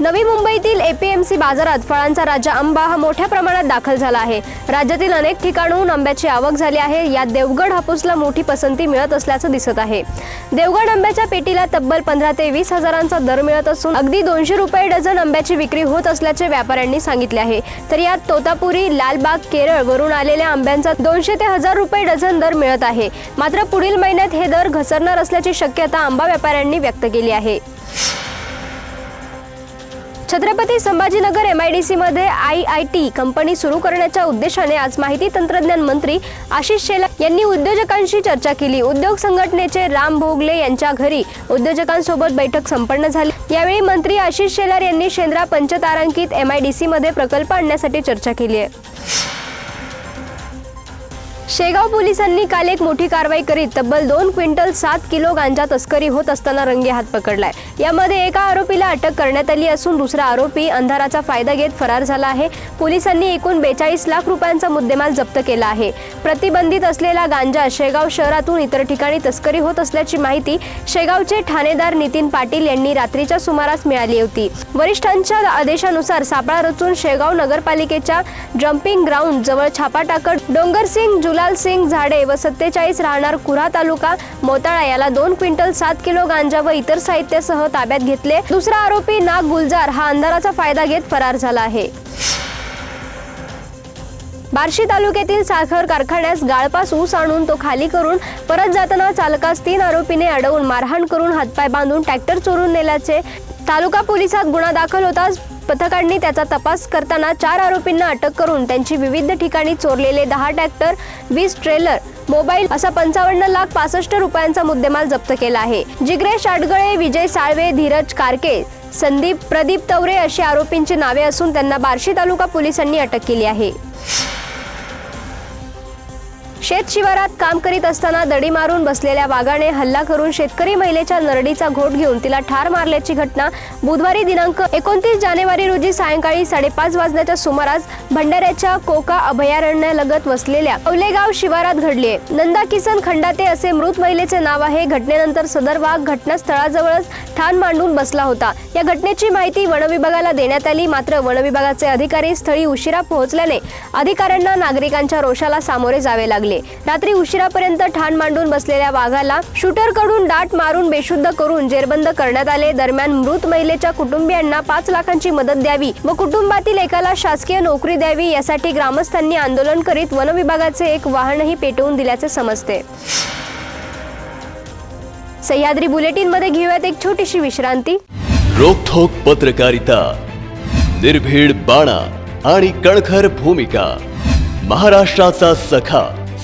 नवी मुंबईतील एपीएमसी बाजारात फळांचा राजा आंबा हा मोठ्या प्रमाणात दाखल झाला आहे. राज्यातील अनेक ठिकाणहून आंब्याची आवक झाली आहे. यात देवगड हापूसला मोठी पसंती मिळत असल्याचं दिसत आहे. देवगड आंब्याच्या पेटीला तब्बल पंधरा ते वीस हजारांचा दर मिळत असून अगदी दोनशे रुपये डझन आंब्याची विक्री होत असल्याचे व्यापाऱ्यांनी सांगितले आहे. तर यात तोतापुरी लालबाग केरळ वरून आलेल्या आंब्यांचा दोनशे ते हजार रुपये डझन दर मिळत आहे. मात्र पुढील महिन्यात हे दर घसरणार असल्याची शक्यता आंबा व्यापाऱ्यांनी व्यक्त केली आहे. छत्रपती संभाजीनगर एमआयडीसी मध्ये आय आय टी कंपनी सुरू करण्याच्या उद्देशाने आज माहिती तंत्रज्ञान मंत्री आशिष शेलार यांनी उद्योजकांशी चर्चा केली. उद्योग संघटनेचे राम भोगले यांच्या घरी उद्योजकांसोबत बैठक संपन्न झाली. यावेळी मंत्री आशिष शेलार यांनी शेंद्रा पंचतारांकित एमआयडीसी मध्ये प्रकल्प आणण्यासाठी चर्चा केली आहे. शेगाव पोलिसांनी काल एक मोठी कारवाई करीत तब्बल दोन क्विंटल सात किलो गांजा तस्करी होत असताना रंगे हात पकडलाय. यामध्ये एका आरोपीला अटक करण्यात आली असून दुसरा आरोपी अंधाराचा फायदा घेत फरार झाला आहे. पोलिसांनी एकूण बेचाळीस लाख रुपयांचा मुद्देमाल जप्त केला आहे. प्रतिबंधित असलेला गांजा शेगाव शहरातून इतर ठिकाणी तस्करी होत असल्याची माहिती शेगावचे ठाणेदार नितीन पाटील यांनी रात्रीच्या सुमारास मिळाली होती. वरिष्ठांच्या आदेशानुसार सापळा रचून शेगाव नगरपालिकेच्या जम्पिंग ग्राउंड जवळ छापा टाकत डोंगरसिंग जुला जुलाल सिंग झाडे व सत्तेचाळीस राहणार कुरा तालुका मोताळा याला दोन क्विंटल सात किलो गांजा व इतर साहित्यासह ताब्यात घेतले. दुसरा आरोपी नाग गुलजार हा अंधाराचा फायदा घेत फरार झाला आहे. बार्शी तालुक्यातील साखर कारखान्यास गाळपास ऊस आणून तो खाली करून परत जाताना चालकास तीन आरोपीने अडवून मारहाण करून हातपाय बांधून ट्रॅक्टर चोरून नेल्याचे तालुका पोलिसात गुन्हा दाखल होताच पथकांनी त्याचा तपास करताना चार आरोपींना अटक करून त्यांची विविध ठिकाणी चोरलेले दहा ट्रॅक्टर वीस ट्रेलर मोबाईल असा पंचावन्न लाख पासष्ट रुपयांचा मुद्देमाल जप्त केला आहे. जिग्रेश आडगळे विजय साळवे धीरज कारके संदीप प्रदीप तवरे अशी आरोपींची नावे असून त्यांना बार्शी तालुका पोलिसांनी अटक केली आहे. शेत शिवारात काम करीत असताना दडी मारून बसलेल्या वाघाने हल्ला करून शेतकरी महिलेच्या नरडीचा घोट घेऊन तिला ठार मारल्याची घटना बुधवारी दिनांक एकोणतीस जानेवारी रोजी सायंकाळी साडेपाच वाजण्याच्या सुमारास भंडाऱ्याच्या कोका अभयारण्यालगत वसलेल्या अवलेगाव शिवारात घडली आहे. नंदा किसन खंडाते असे मृत महिलेचे नाव आहे. घटनेनंतर सदर वाघ घटनास्थळाजवळच ठाण मांडून बसला होता. या घटनेची माहिती वनविभागाला देण्यात आली. मात्र वनविभागाचे अधिकारी स्थळी उशिरा पोहोचल्याने अधिकाऱ्यांना नागरिकांच्या रोषाला सामोरे जावे लागले. रात्री उशिरापर्यंत ठाण मांडून बसलेल्या वाघाला शूटरकडून डाट मारून बेशुद्ध करून जेरबंद करण्यात आले. दरम्यान मृत महिलेच्या कुटुंबियांना पाच लाखांची मदत द्यावी व कुटुंबातील एकाला शासकीय नोकरी द्यावी यासाठी ग्रामस्थांनी आंदोलन करीत वन विभागाचे एक वाहनही पेटवून दिल्याचे समजते. सह्याद्री बुलेटिनमध्ये घेऊयात एक छोटीशी विश्रांती. रोखोक पत्रकारिता निर्भीड बाणा आणि कणखर भूमिका महाराष्ट्राचा सखा.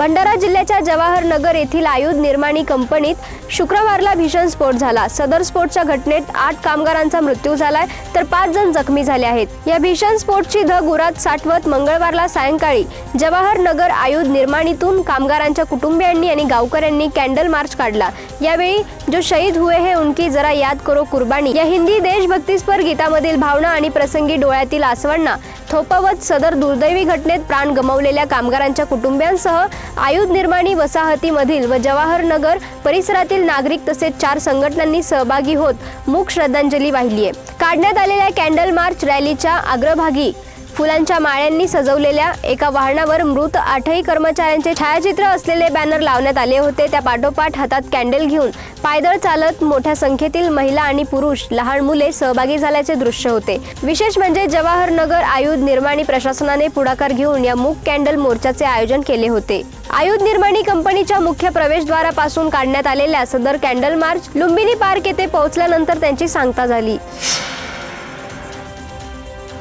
भंडारा जिल्ह्याच्या जवाहर नगर येथील आयुध निर्माणी कंपनीत शुक्रवारला भीषण स्फोट झाला. सदर स्फोटच्या घटनेत आठ कामगारांचा मृत्यू झालाय तर पाच जण जखमी झाले आहेत. या भीषण स्फोटची धग उरात साठवत मंगळवारला सायंकाळी जवाहर नगर आयुध निर्माणीतून कामगारांच्या कुटुंबियांनी आणि गावकऱ्यांनी कॅन्डल मार्च काढला. यावेळी जो शहीद हुए हे उनकी जरा याद करो कुर्बानी. या हिंदी देशभक्तीस्पर गीतामधील भावना आणि प्रसंगी डोळ्यातील आसवांना थोपवत सदर दुर्दैवी घटनेत प्राण गमावलेल्या कामगारांच्या कुटुंबियांसह आयुध निर्माणी वसाहतीमधील व जवाहर नगर परिसरातील नागरिक तसेच चार संघटनांनी सहभागी होत मूक श्रद्धांजली वाहिली आहे. काढण्यात आलेल्या कॅन्डल मार्च रॅलीच्या अग्रभागी फुलांच्या माळ्यांनी सजवलेल्या एका वाहनावर मृत आठही कर्मचाऱ्यांचे छायाचित्र असलेले बॅनर लावण्यात आले होते. त्या पाठोपाठ हातात कॅन्डल घेऊन पायदळ चालत मोठ्या संख्येतील महिला आणि पुरुष लहान मुले सहभागी झाल्याचे दृश्य होते. विशेष म्हणजे जवाहरनगर आयुध निर्माणी प्रशासनाने पुढाकार घेऊन या मूक कॅन्डल मोर्चाचे आयोजन केले होते. आयुध निर्माणी कंपनीच्या मुख्य प्रवेशद्वारापासून काढण्यात आलेल्या सदर कॅन्डल मार्च लुंबिनी पार्क येथे पोहोचल्यानंतर त्यांची सांगता झाली.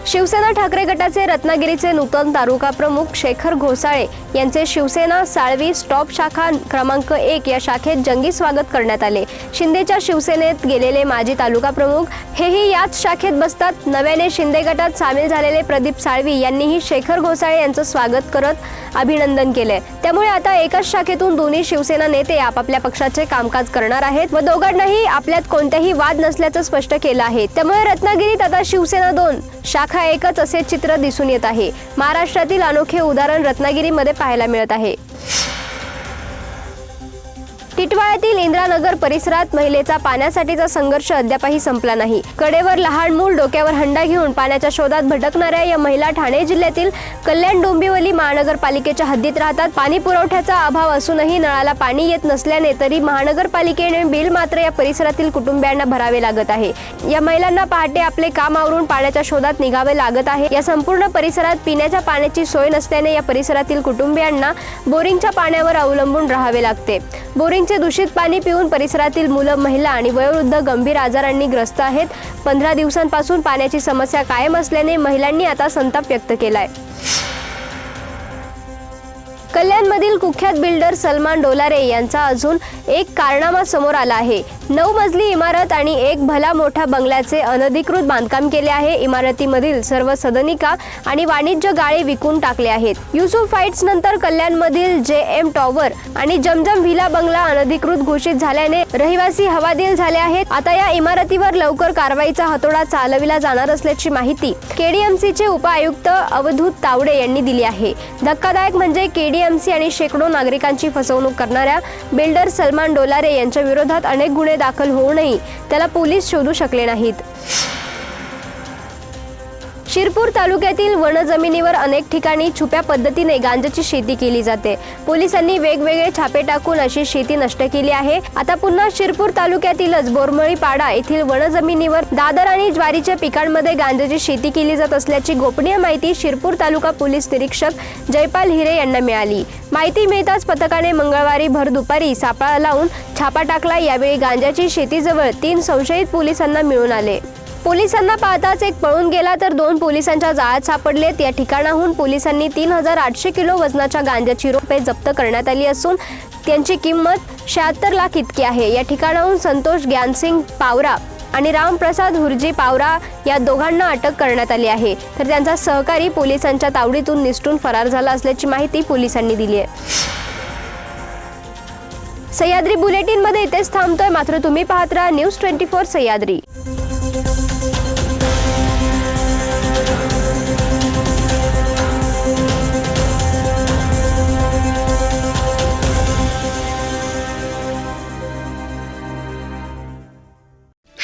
शिवसेना ठाकरे गटाचे रत्नागिरीचे नूतन तालुका प्रमुख शेखर घोसाळे यांचे शिवसेना साळवी स्टॉप शाखा क्रमांक एक या शाखेत जंगी स्वागत करण्यात आले. शिंदेच्या शिवसेनेत गेलेले माजी तालुका प्रमुख हेही याच शाखेत बसतात. नव्याने शिंदे गटात सामील झालेले प्रदीप साळवी यांनीही शेखर घोसाळे यांचं स्वागत करत अभिनंदन केले. त्यामुळे आता एकाच शाखेतून दोन्ही शिवसेना नेते आपापल्या पक्षाचे कामकाज करणार आहेत व दोघांनाही आपल्यात कोणत्याही वाद नसल्याचं स्पष्ट केलं आहे. त्यामुळे रत्नागिरीत आता शिवसेना दोन शाखा एकच असे चित्र दिसून येत आहे. महाराष्ट्रातील अनोखे उदाहरण रत्नागिरीमध्ये पाहायला मिळत आहे. टिटवाळ्यातील इंद्रानगर परिसरात महिलेचा पाण्यासाठीचा संघर्ष अद्यापही संपला नाही. कडेवर लहान मूल डोक्यावर हंडा घेऊन पाण्याच्या शोधात भटकणाऱ्या या महिला ठाणे जिल्ह्यातील कल्याण डोंबिवली महानगरपालिकेच्या हद्दीत राहतात. पाणी पुरवठ्याचा अभाव असूनही नळाला पाणी येत नसल्याने तरी महानगरपालिकेने बिल मात्र या परिसरातील कुटुंबियांना भरावे लागत आहे. या महिलांना पहाटे आपले काम आवरून पाण्याच्या शोधात निघावे लागत आहे. या संपूर्ण परिसरात पिण्याच्या पाण्याची सोय नसल्याने या परिसरातील कुटुंबियांना बोरिंगच्या पाण्यावर अवलंबून राहावे लागते. बोरिंग नद्यांचे दूषित पाणी पिऊन परिसरातील मुलं महिला आणि वयोवृद्ध गंभीर आजारांनी ग्रस्त आहेत. पंधरा दिवसांपासून पाण्याची समस्या कायम असल्याने महिलांनी आता संताप व्यक्त केलाय. कल्याणमधील कुख्यात बिल्डर सलमान डोलारे यांचा अजून एक कारनामा समोर आला आहे. नऊ मजली इमारत आणि एक भला मोठा बंगल्याचे अनधिकृत बांधकाम केले आहे. इमारतीमधील सर्व सदनिका आणि वाणिज्य गाळे विकून टाकले आहेत. युसुफ फाईट्स नंतर कल्याणमधील जे एम टॉवर आणि जमजम व्हिला बंगला अनधिकृत घोषित झाल्याने रहिवासी हवादिल झाले आहेत. आता या इमारतीवर लवकर कारवाईचा हातोडा चालविला जाणार असल्याची माहिती केडीएमसीचे उपायुक्त अवधूत तावडे यांनी दिली आहे. धक्कादायक म्हणजे केडीएमसी आणि शेकडो नागरिकांची फसवणूक करणाऱ्या बिल्डर सलमान डोलारे यांच्या विरोधात अनेक गुन्हे दाखल होऊनही त्याला पोलीस शोधू शकले नाहीत. शिरपूर तालुक्यातील वनजमिनीवर अनेक ठिकाणी छुप्या पद्धतीने गांजाची शेती केली जाते. पोलिसांनी वेगवेगळे छापे टाकून अशी शेती नष्ट केली आहे. आता पुन्हा शिरपूर तालुक्यातीलच बोरमळी पाडा येथील वनजमिनीवर दादर आणि ज्वारीच्या पिकांमध्ये गांजाची शेती केली जात असल्याची गोपनीय माहिती शिरपूर तालुका पोलीस निरीक्षक जयपाल हिरे यांना मिळाली. माहिती मिळताच पथकाने मंगळवारी भर दुपारी सापळा लावून छापा टाकला. यावेळी गांजाची शेतीजवळ तीन संशयित पोलिसांना मिळून आले. पोलिसांना पाहताच एक पळून गेला तर दोन पोलिसांच्या जाळ्यात सापडलेत. या ठिकाणाहून पोलिसांनी तीन हजार आठशे किलो वजनाच्या गांजाची रोपे जप्त करण्यात आली असून त्यांची किंमत शहात्तर लाख इतकी आहे. या ठिकाणाहून संतोष ज्ञानसिंग पावरा आणि रामप्रसाद हुरजी पावरा या दोघांना अटक करण्यात आली आहे. तर त्यांचा सहकारी पोलिसांच्या तावडीतून निसटून फरार झाला असल्याची माहिती पोलिसांनी दिली आहे. सह्याद्री बुलेटिनमध्ये इथेच थांबतोय. मात्र तुम्ही पाहत राहा न्यूज ट्वेंटी फोर सह्याद्री.